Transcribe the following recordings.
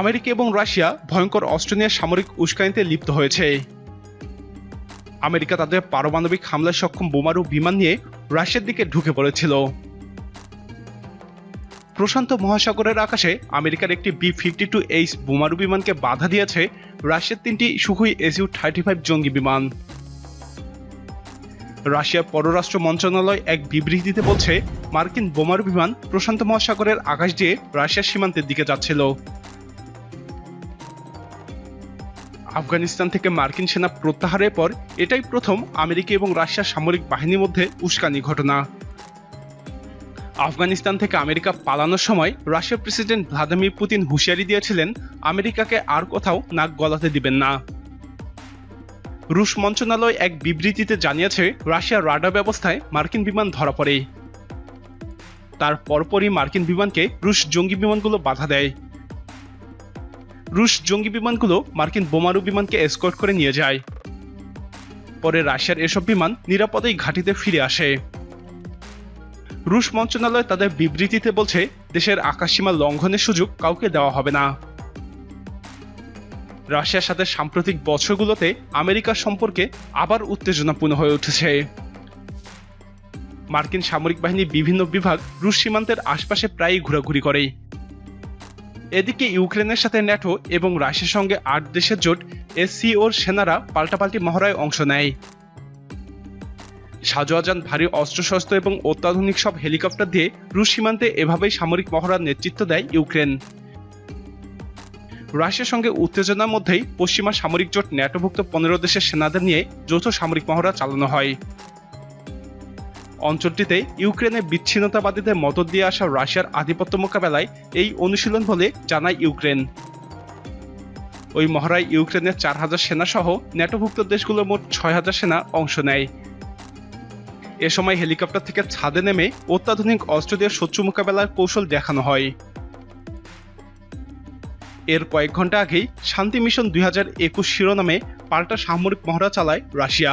America এবং Russia ভয়ঙ্কর অস্ত্র নিয়ে সামরিক উস্কানিতে লিপ্ত হয়েছে। আমেরিকা তাদের পারমাণবিক হামলায় সক্ষম বোমারু বিমান নিয়ে রাশিয়ার দিকে ঢুকে পড়েছিল। প্রশান্ত মহাসাগরের আকাশে আমেরিকার একটি বি ফিফটি টু এইচ বোমারু বিমানকে বাধা দিয়েছে রাশিয়ার তিনটি সুহুই এসইউ থার্টি ফাইভ জঙ্গি বিমান। রাশিয়ার পররাষ্ট্র মন্ত্রণালয় এক বিবৃতিতে বলছে, মার্কিন বোমারু বিমান প্রশান্ত মহাসাগরের আকাশ দিয়ে রাশিয়ার সীমান্তের দিকে যাচ্ছিল। আফগানিস্তান থেকে মার্কিন সেনা প্রত্যাহারের পর এটাই প্রথম আমেরিকা এবং রাশিয়ার সামরিক বাহিনীর মধ্যে উস্কানি ঘটনা। আফগানিস্তান থেকে আমেরিকা পালানোর সময় রাশিয়ার প্রেসিডেন্ট ভ্লাদিমির পুতিন হুঁশিয়ারি দিয়েছিলেন, আমেরিকাকে আর কোথাও নাক গলাতে দিবেন না। রুশ মন্ত্রণালয় এক বিবৃতিতে জানিয়েছে, রাশিয়ার রাডার ব্যবস্থায় মার্কিন বিমান ধরা পড়ে। তার পরপরই মার্কিন বিমানকে রুশ জঙ্গি বিমানগুলো বাধা দেয়। রুশ জঙ্গি বিমানগুলো মার্কিন বোমারু বিমানকে এসকর্ট করে নিয়ে যায়। পরে রাশিয়ার এসব বিমান নিরাপদেই ঘাঁটিতে ফিরে আসে। রুশ মন্ত্রণালয় তাদের বিবৃতিতে বলছে, দেশের আকাশসীমা লঙ্ঘনের সুযোগ কাউকে দেওয়া হবে না। রাশিয়ার সাথে সাম্প্রতিক বছরগুলোতে আমেরিকার সম্পর্কে আবার উত্তেজনাপূর্ণ হয়ে উঠেছে। মার্কিন সামরিক বাহিনীর বিভিন্ন বিভাগ রুশ সীমান্তের আশপাশে প্রায়ই ঘোরাঘুরি করে। এদিকে ইউক্রেনের সাথে ন্যাটো এবং রাশিয়ার সঙ্গে আট দেশের জোট এসসিওর সেনারা পাল্টাপাল্টি মহড়ায় অংশ নেয়। সাজোয়াজান ভারী অস্ত্রশস্ত্র এবং অত্যাধুনিক সব হেলিকপ্টার দিয়ে রুশ সীমান্তে এভাবেই সামরিক মহড়ার নেতৃত্ব দেয় ইউক্রেন। রাশিয়ার সঙ্গে উত্তেজনার মধ্যেই পশ্চিমা সামরিক জোট ন্যাটোভুক্ত পনেরো দেশের সেনাদের নিয়ে যৌথ সামরিক মহড়া চালানো হয়। অঞ্চলটিতে ইউক্রেনের বিচ্ছিন্নতাবাদীদের মদত দিয়ে আসা রাশিয়ার আধিপত্য মোকাবেলায় এই অনুশীলন বলে জানায় ইউক্রেন। ওই মহড়ায় ইউক্রেনের চার হাজার সেনা সহ ন্যাটোভুক্ত দেশগুলোর মোট ছয় হাজার সেনা অংশ নেয়। এ সময় হেলিকপ্টার থেকে ছাদে নেমে অত্যাধুনিক অস্ত্র দিয়ে শত্রু মোকাবেলার কৌশল দেখানো হয়। এর কয়েক ঘণ্টা আগেই শান্তি মিশন দুই হাজার একুশ শিরোনামে পাল্টা সামরিক মহড়া চালায় রাশিয়া।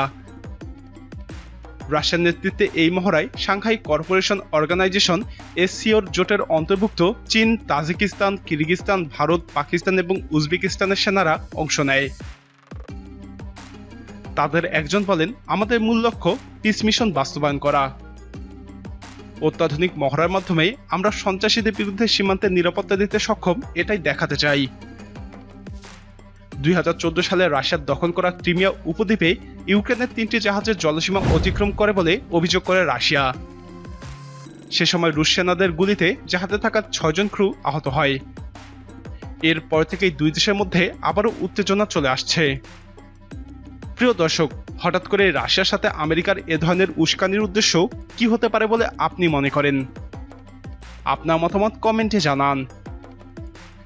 রাশিয়ার নেতৃত্বে এই মহড়ায় সাংহাই কর্পোরেশন অর্গানাইজেশন এসসিওর জোটের অন্তর্ভুক্ত চীন, তাজিকিস্তান, কিরগিস্তান, ভারত, পাকিস্তান এবং উজবেকিস্তানের সেনারা অংশ নেয়। তাদের একজন বলেন, আমাদের মূল লক্ষ্য পিস মিশন বাস্তবায়ন করা। অত্যাধুনিক মহড়ার মাধ্যমে আমরা সন্ত্রাসীদের বিরুদ্ধে সীমান্তের নিরাপত্তা দিতে সক্ষম, এটাই দেখাতে চাই। দুই হাজার চোদ্দ সালে রাশিয়ার দখল করা ক্রিমিয়া উপদ্বীপে ইউক্রেনের তিনটি জাহাজের জলসীমা অতিক্রম করে বলে অভিযোগ করে রাশিয়া। সে সময় রুশ সেনাদের গুলিতে জাহাজে থাকা ছয়জন ক্রু আহত হয়। এরপর থেকেই দুই দেশের মধ্যে আবারও উত্তেজনা চলে আসছে। প্রিয় দর্শক, হঠাৎ করে রাশিয়ার সাথে আমেরিকার এ ধরনের উস্কানির উদ্দেশ্য কি হতে পারে বলে আপনি মনে করেন? আপনার মতামত কমেন্টে জানান।